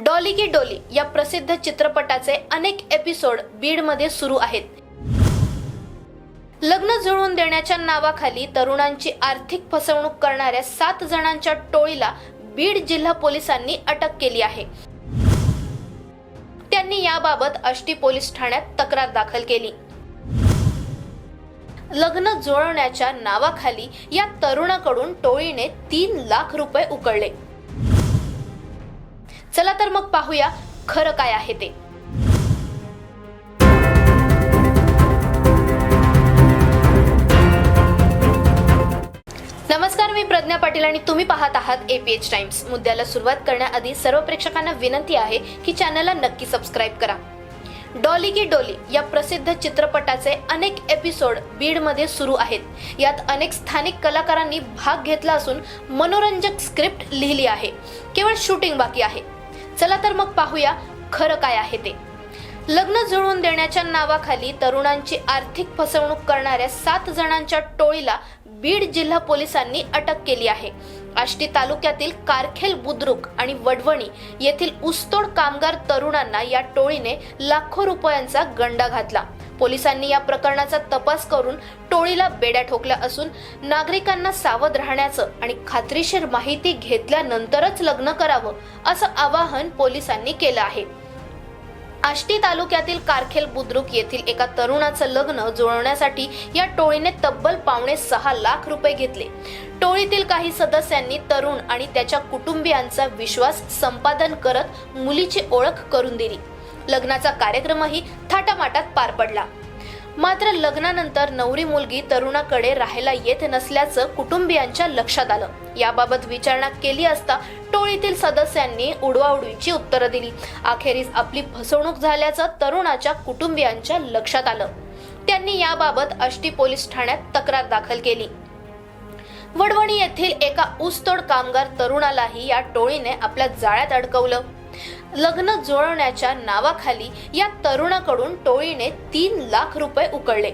Dolly की डोली या प्रसिद्ध चित्रपटाचे अनेक एपिसोड बीडमध्ये सुरू आहेत. लग्न जुळवून देण्याच्या नावाखाली तरुणांची आर्थिक फसवणूक करणाऱ्या सात जणांच्या टोळीला बीड जिल्हा पोलिसांनी अटक केली आहे. त्यांनी याबाबत आष्टी पोलीस ठाण्यात तक्रार दाखल केली. लग्न जुळवण्याच्या नावाखाली या तरुणाकडून टोळीने तीन लाख रुपये उकळले. चला तर मग पाहूया खरं काय आहे ते. नमस्कार मी प्रज्ञा पाटील आणि तुम्ही पाहत आहात एपीएच टाइम्स मुद्द्याला सुरुवात करण्याआधी सर्व प्रेक्षकांना विनंती आहे की चॅनलला नक्की सबस्क्राईब करा. डॉली की डोली या प्रसिद्ध चित्रपटाचे अनेक एपिसोड बीडमध्ये सुरू आहेत. यात अनेक स्थानिक कलाकारांनी भाग घेतला असून मनोरंजक स्क्रिप्ट लिहिली आहे. केवळ शूटिंग बाकी आहे. चला तर मग पाहूया खरं काय आहे ते. लग्न जुळवून देण्याच्या नावाखाली तरुणांची आर्थिक फसवणूक करणाऱ्या सात जणांच्या टोळीला बीड जिल्हा पोलिसांनी अटक केली आहे. आष्टी तालुक्यातील कारखेल बुद्रुक आणि वडवणी येथील ऊसतोड कामगार तरुणांना या टोळीने लाखो रुपयांचा गंडा घातला. पोलिसांनी या प्रकरणाचा तपास करून टोळीला बेड्या ठोकल्या असून नागरिकांना सावध राहण्याचं आणि खात्रीशीर माहिती घेतल्यानंतरच लग्न करावं असं आवाहन पोलिसांनी केलं आहे. आष्टी तालुक्यातील कारखेल बुद्रुक येथील एका तरुणाचं लग्न जुळवण्यासाठी या टोळीने तब्बल पावणे सहा लाख रुपये घेतले. टोळीतील काही सदस्यांनी तरुण आणि त्याच्या कुटुंबियांचा विश्वास संपादन करत मुलीची ओळख करून दिली. लग्नाचा कार्यक्रमही थाटामाटात पार पडला. मात्र लग्नानंतर नवरी मुलगी तरुणाकडे राहायला येत नसल्याचं कुटुंबियांच्या लक्षात आलं. याबाबत विचारणा केली असता टोळीतील सदस्यांनी उडवाउडवीची उत्तरं दिली. अखेरीस आपली फसवणूक झाल्याचं तरुणाच्या कुटुंबियांच्या लक्षात आलं. त्यांनी याबाबत आष्टी पोलीस ठाण्यात तक्रार दाखल केली. वडवणी येथील एका ऊसतोड कामगार तरुणालाही या टोळीने आपल्या जाळ्यात अडकवलं. लग्न जुळवण्याच्या नावाखाली या तरुणाकडून टोळीने तीन लाख रुपये उकळले.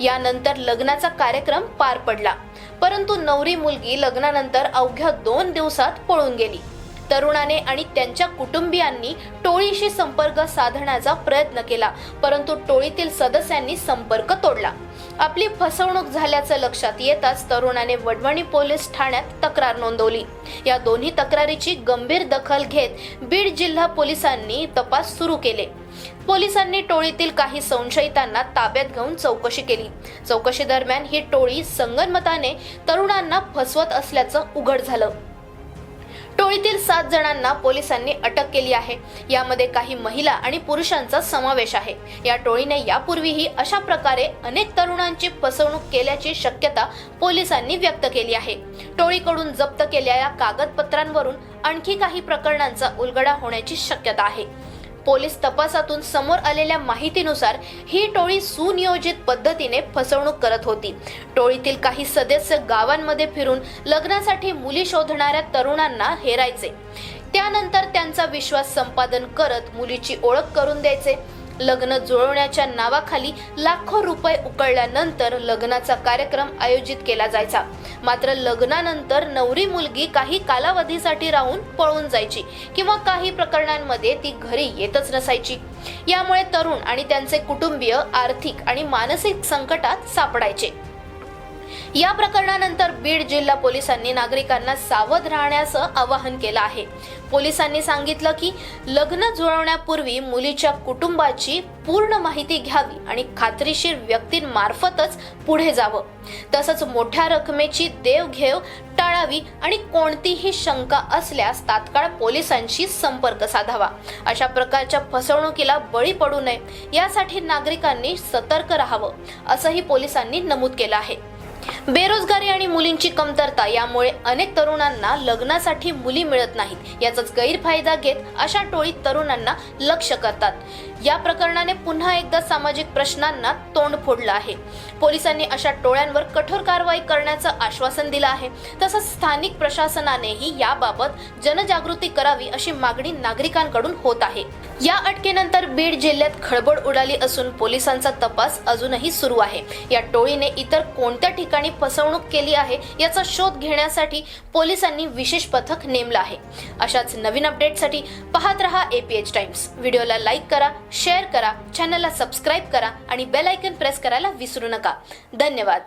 यानंतर लग्नाचा कार्यक्रम पार पडला. परंतु नवरी मुलगी लग्नानंतर अवघ्या दोन दिवसात पळून गेली. तरुणाने आणि त्यांच्या कुटुंबियांनी टोळीशी संपर्क साधण्याचा प्रयत्न केला परंतु टोळीतील सदस्यांनी संपर्क तोडला. आपली फसवणूक झाल्याचं लक्षात येताच तरुणाने वडवणी पोलीस ठाण्यात तक्रार नोंदवली. या दोन्ही तक्रारीची गंभीर दखल घेत बीड जिल्हा पोलिसांनी तपास सुरू केले. पोलिसांनी टोळीतील काही संशयितांना ताब्यात घेऊन चौकशी केली. चौकशी दरम्यान ही टोळी संगनमताने तरुणांना फसवत असल्याचं उघड झालं. टोळीतील सात जणांना पोलिसांनी अटक केली आहे. यामध्ये काही महिला आणि पुरुषांचा समावेश आहे. या टोळीने यापूर्वीही अशा प्रकारे अनेक तरुणांची फसवणूक केल्याची शक्यता पोलिसांनी व्यक्त केली आहे. टोळीकडून जप्त केलेल्या कागदपत्रांवरून आणखी काही प्रकरणांचा उलगडा होण्याची शक्यता आहे. पोलीस तपासातून समोर आलेल्या माहितीनुसार ही टोळी सुनियोजित पद्धतीने फसवणूक करत होती. टोळीतील काही सदस्य गावांमध्ये फिरून लग्नासाठी मुली शोधणाऱ्या तरुणांना हेरायचे. त्यानंतर त्यांचा विश्वास संपादन करत मुलीची ओळख करून द्यायचे. लग्न जुळवण्याच्या नावाखाली लाखो रुपये उकळल्यानंतर लग्नाचा कार्यक्रम आयोजित केला जायचा. मात्र लग्नानंतर नवरी मुलगी काही कालावधीसाठी राहून पळून जायची किंवा काही प्रकरणांमध्ये ती घरी येतच नसायची. यामुळे तरुण आणि त्यांचे कुटुंबीय आर्थिक आणि मानसिक संकटात सापडायचे. या प्रकरणानंतर बीड जिल्हा पोलिसांनी नागरिकांना सावध राहण्याचं आवाहन केलं आहे. पोलिसांनी सांगितलं की लग्न जुळवण्यापूर्वी मुलीच्या कुटुंबाची पूर्ण माहिती घ्यावी आणि खात्रीशीर व्यक्तींमार्फतच पुढे जावं. तसंच मोठ्या रकमेची देवघेव टाळावी आणि कोणतीही शंका असल्यास तात्काळ पोलिसांशी संपर्क साधावा. अशा प्रकारच्या फसवणुकीला बळी पडू नये. यासाठी नागरिकांनी सतर्क राहावं असंही पोलिसांनी नमूद केलं आहे. बेरोजगारी आणि मुलींची कमतरता यामुळे अनेक तरुणांना लग्नासाठी मुली मिळत नाहीत. याचाच गैरफायदा घेत अशा टोळीत तरुणांना लक्ष करतात. या प्रकरणाने पुन्हा एकदा सामाजिक प्रश्नांना तोंड फोडलं आहे. पोलिसांनी अशा टोळ्यांवर कठोर कारवाई करण्याचं आश्वासन दिलं आहे. तसंच स्थानिक प्रशासनानेही याबाबत जनजागृती करावी अशी मागणी नागरिकांकडून होत आहे. या अटकेनंतर बीड जिल्ह्यात खळबळ उडाली असून पोलिसांचा तपास अजूनही सुरू आहे. या टोळीने इतर कोणत्या ठिकाणी फसवणूक केली आहे याचा शोध घेण्यासाठी पोलिसांनी विशेष पथक नेमलं आहे. अशाच नवीन अपडेटसाठी पाहत रहा एपीएच टाइम्स व्हिडिओला लाईक करा शेअर करा चॅनलला सबस्क्राईब करा आणि बेल ऐकन प्रेस करायला विसरू नका. धन्यवाद.